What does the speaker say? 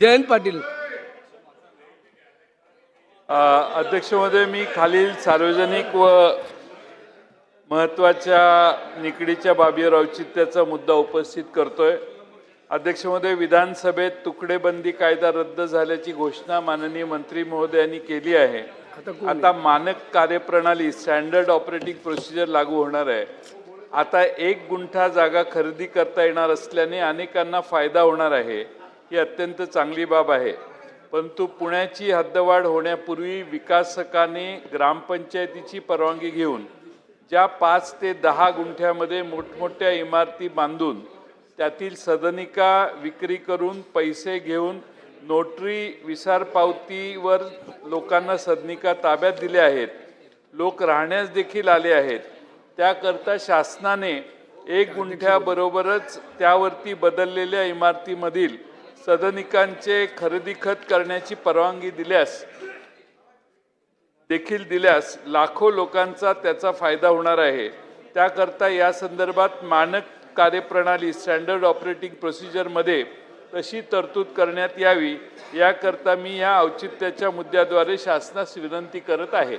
जयंत पाटील. अ, अध्यक्ष महोदय मी खालील सार्वजनिक व महत्त्वाच्या निकडीच्या बाबीवर औचित्याचा मुद्दा उपस्थित करतोय. अध्यक्ष महोदय विधानसभेत तुकडेबंदी कायदा रद्द झाल्याची घोषणा माननीय मंत्री महोदयांनी केली आहे. आता मानक कार्यप्रणाली स्टँडर्ड ऑपरेटिंग प्रोसिजर लागू होणार आहे. आता एक गुंठा जागा खरेदी करता येणार असल्याने अनेकांना फायदा होणार आहे. ही अत्यंत चांगली बाब आहे. परंतु पुण्याची हद्दवाढ होण्यापूर्वी विकासकाने ग्रामपंचायतीची परवानगी घेऊन ज्या पाच ते दहा गुंठ्यामध्ये मोठमोठ्या इमारती बांधून त्यातील सदनिका विक्री करून पैसे घेऊन नोटरी विसार पावतीवर लोकांना सदनिका ताब्यात दिल्या आहेत. लोक राहण्यास देखील आले आहेत. त्याकरता शासनाने एक गुंठ्याबरोबरच त्यावरती बदललेल्या इमारतीमधील सदनिकांचे खरेदी खत करण्याची परवानगी दिल्यास देखील दिल्यास लाखो लोकांचा त्याचा फायदा होणार आहे. त्याकरता या संदर्भात मानक कार्यप्रणाली स्टँडर्ड ऑपरेटिंग प्रोसिजरमध्ये तशी तरतूद करण्यात यावी. याकरता मी या औचित्याच्या मुद्द्याद्वारे शासनास विनंती करत आहे.